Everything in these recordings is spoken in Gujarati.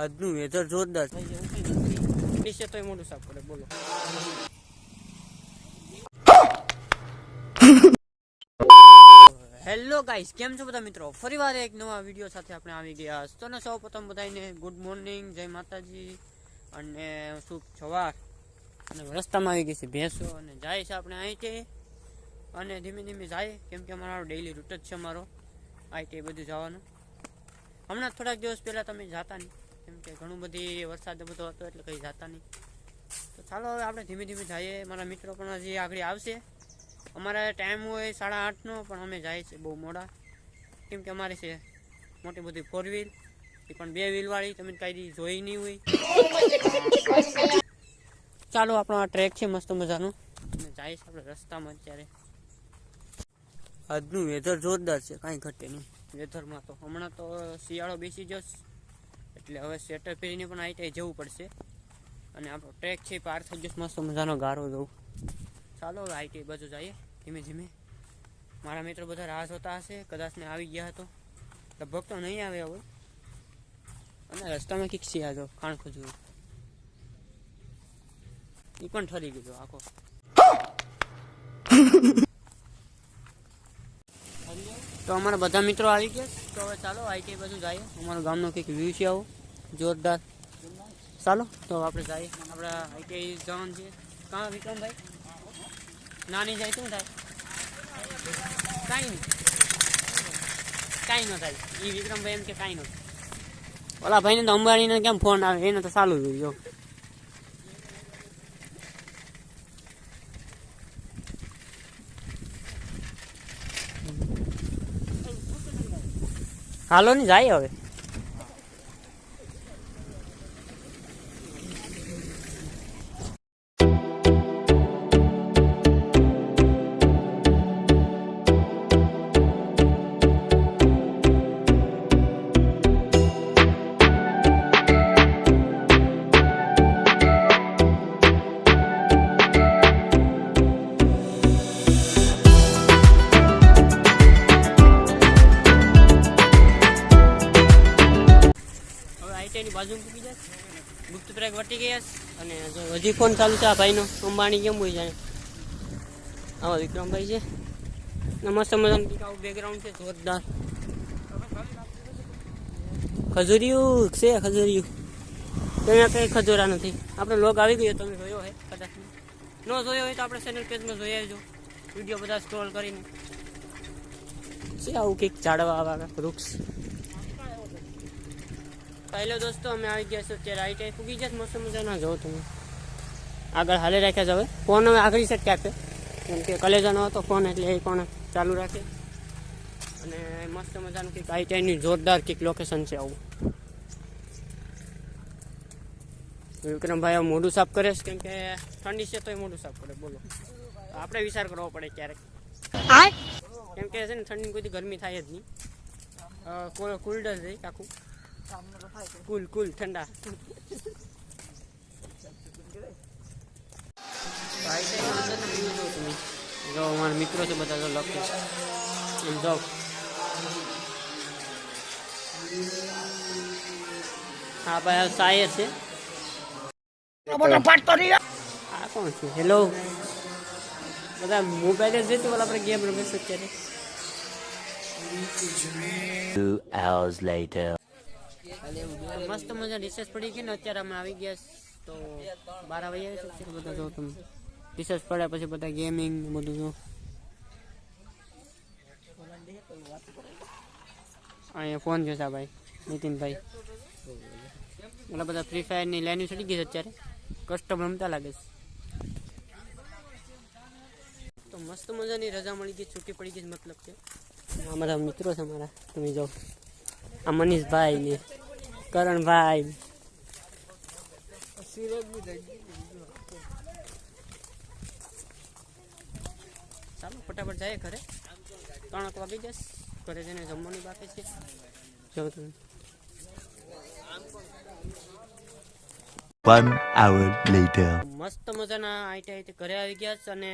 આજનું વેધર જોરદાર. છે નીચે તોય મોટું સાફ કરે બોલો. હેલો ગાઈસ કેમ છો બધા મિત્રો? ફરીવાર એક નવા વીડિયો સાથે આપણે આવી ગયા. તો ને સૌ પ્રથમ બધાને ગુડ મોર્નિંગ જય માતાજી. અને શુભ સવાર. અને રસ્તામાં આવી ગઈ છે ભેંસો અને જાય છે આપણે અહીંથી અને ધીમે ધીમે જાય કેમ કે અમારો ડેઈલી રૂટ જ છે અમારો. આઈટી બધું જવાનું. હમણાં થોડાક દિવસ પહેલાં તમે જાતા નહીં કેમ ઘણું બધી વરસાદ બધો હતો એટલે કંઈ જતા નહીં. તો ચાલો હવે આપણે ધીમે ધીમે જઈએ. મારા મિત્રો પણ હજી આગળ આવશે. અમારે ટાઈમ હોય સાડા આઠનો, પણ અમે જાય છે બહુ મોડા. કેમ કે અમારે છે મોટી બધી ફોર વ્હીલ એ પણ બે વ્હીલવાળી તમે કાંઈ જોઈ નહીં હોય. ચાલો, આપણો આ ટ્રેક છે મસ્ત મજાનો. અને જાય છે આપણે રસ્તામાં અત્યારે. આજનું વેધર જોરદાર છે, કાંઈ ઘટે નહીં. વેધરમાં તો હમણાં તો શિયાળો બેસી જશે. એટલે હવે સ્વેટર પહેરીને પણ આઈ ટાઈ જવું પડશે. અને આપણો ટ્રેક છે પાર થઈ જશે મસ્ત મજાનો ગારો જવું ચાલો હવે આઈટી બાજુ જઈએ. ધીમે ધીમે. મારા મિત્રો બધા રાહ જોતા હશે. કદાચ ને આવી ગયા હતો. લગભગ તો નહીં આવે હવે અને રસ્તામાં કીક છે આ જો ખાણ ખોજવું એ પણ ઠરી ગયો આખો. તો અમારા બધા મિત્રો આવી ગયા તો હવે ચાલો આઈટી બધું જઈએ. અમારું ગામનો કંઈક વ્યૂ છે આવો. જોરદાર. ચાલો, તો આપણે જઈએ. આપણે આઈટી જવાનું છે કાં વિક્રમભાઈ? નાની જાય શું થાય? કાંઈ નહીં. કાંઈ ન થાય. એ વિક્રમભાઈ એમ કે કાંઈ ન ઓલા ભાઈને તો અંબાણીને કેમ ફોન આવે? એને તો ચાલુ જ. હાલો ને જાય હવે. બાજુ મૂકી જાય ગુપ્ત બ્રેક વટી ગયા છે. અને જો હજી ફોન ચાલુ છે આ ભાઈનો. અંબાણી કેમ હોય જાણે. આવા વિક્રમભાઈ છે. ને મસ્ત મજાનું કંઈક આવું બેકગ્રાઉન્ડ છે? જોરદાર. ખજૂરિયું છે, ખજૂરિયું. ત્યાં કંઈ ખજૂરા નથી. આપણે લોગ આવી ગયો, તમે જોયો હોય કદાચ. ન જોયો હોય તો આપણે ચેનલ પેજમાં જોઈ આવજો. વીડિયો બધા સ્ક્રોલ કરીને. છે આવું કંઈક ઝાડવા આવા વૃક્ષ? પહેલો દોસ્તો અમે આવી ગયા છે અત્યારે આઈ ટાઈ ફૂગી જાય મસ્ત મજાના જો તમે આગળ હાલે રાખ્યા છે હવે. ફોન હવે આગળ છે ક્યાંક. કેમ કે કલેજાનો હતો ફોન એટલે એ પણ ચાલુ રાખે. અને મસ્ત મજાનું કંઈક આઈ ટાઈની જોરદાર કંઈક લોકેશન છે આવું. વિક્રમભાઈ હવે મોઢું સાફ કરે છે. કેમ કે ઠંડી છે તો એ મોઢું સાફ કરે. બોલો. આપણે વિચાર કરવો પડે ક્યારેક. કેમ કે છે ને ઠંડી કોઈ ગરમી થાય જ નહીં. કુલ કુલ્ડ જ રહી આખું. કુલ કુલ ઠંડા. જો અમારા મિત્રો છે બધા જો લખે એમ જો. હા ભાઈ શાયર છે. આ કોણ છે? હેલો બધા મોબાઈલ જ જોઈતું આપણે ગેમ રમે છે અત્યારે. Two hours later. મસ્ત મજા રિસર્ચ પડી ગઈ ને, અત્યારે અમે આવી ગયા તો બાર વાગ્યા અત્યારે બધા જો તમે રિસર્ચ પડ્યા પછી બધા ગેમિંગ બધું જો. અહીંયા ફોન છે ભાઈ, નીતિનભાઈ. એટલે બધા ફ્રી ફાયરની લાઈન ચડી ગઈ છે અત્યારે. કસ્ટમ રમતા લાગે છે. તો મસ્ત મજાની રજા મળી ગઈ, છૂટી પડી ગઈ મતલબ કે. આ મારા મિત્રો છે મારા, તમે જાઓ. આ મનીષભાઈ ને. કરણભાઈ ચાલો ફટાફટ જાય ઘરે. ત્રણ એક વાગી જશે. ઘરે જઈને જમવાની બાકી છે. જો તમે. One hour later. મસ્ત મજાના આઈટી ઘરે આવી ગયા છે અને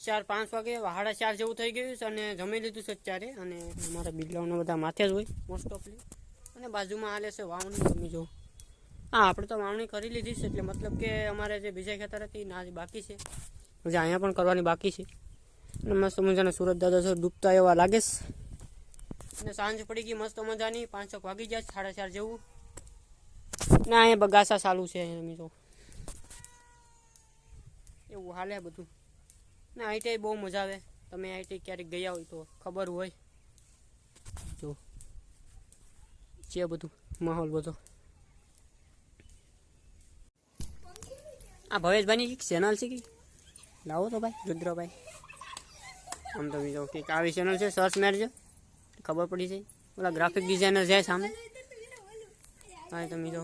ચાર પાંચ વાગે સાડા ચાર જેવું થઈ ગયું છે અને જમી લીધું છે અત્યારે. અને અમારા બિલ્લાઓને બધા માથે જ હોય મોસ્ટ ઓફલી અને બાજુમાં હાલે છે વાવણી તમે જો. હા, આપણે તો વાવણી કરી લીધી છે, એટલે મતલબ કે અમારે જે બીજા ખેતર હતી ના હજી બાકી છે. જે અહીંયા પણ કરવાની બાકી છે. અને મસ્ત મજાના સુરત દાદા છે ડૂબતા એવા લાગે છે. અને સાંજ પડી ગઈ મસ્ત મજાની, પાંચ છક વાગી જાય સાડા ચાર જેવું. ને અહીંયા બગાસા ચાલુ છે, અહીંયા તમે જો. એવું હાલે બધું. ને આઈટીઆઈ બહુ મજા આવે. તમે આઈટીઆઈ ક્યારેક ગયા હોય તો ખબર હોય. છે બધું માહોલ બધો આ ભવેશભાઈની એક ચેનલ છે કે લાવો તો ભાઈ રુદ્રભાઈ આમ તો બીજો કંઈક આવી ચેનલ છે સર્ચ મારજો ખબર પડી જાય ઓલા ગ્રાફિક ડિઝાઇનર જાય સામે હા તમે જો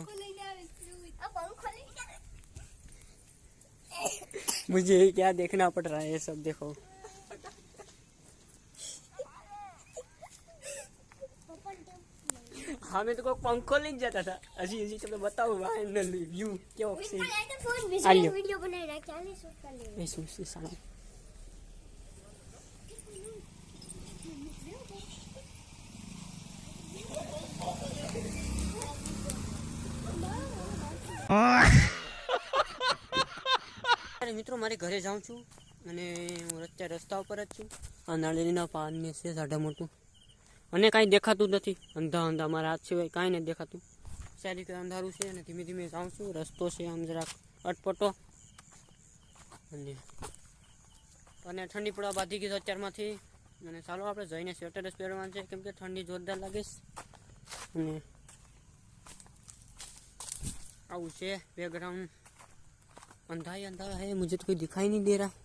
मुझे क्या देखना पड़ रहा है ये सब देखो અમે તો કોઈ પંખો લઈને જતા હતા. હજી હજી તમને બતાવું વાયરલ વ્યૂ કેવો છે આલ્યો મિત્રો મારે ઘરે જાઉં છું. અને હું અત્યારે રસ્તા ઉપર જ છું. આ નાળિયેરીના પાન ને છે સાડા મોટું. અને કાંઈ દેખાતું નથી. અંધા અંધા મારા હાથ સિવાય કાંઈ નથી દેખાતું. સારી રીતે અંધારું છે અને ધીમે ધીમે જાઉં છું. રસ્તો છે આમ જરાક અટપટો. અને અને ઠંડી પડવા બાંધી ગઈ અત્યારમાંથી. અને ચાલો આપણે જઈને સ્વેટર જ પહેરવાનું છે. કેમ કે ઠંડી જોરદાર લાગે અને આવું છે બેકગ્રાઉન્ડ અંધાય અંધારા હે મુજે કોઈ દિખાઈ નહીં દે રહ્યા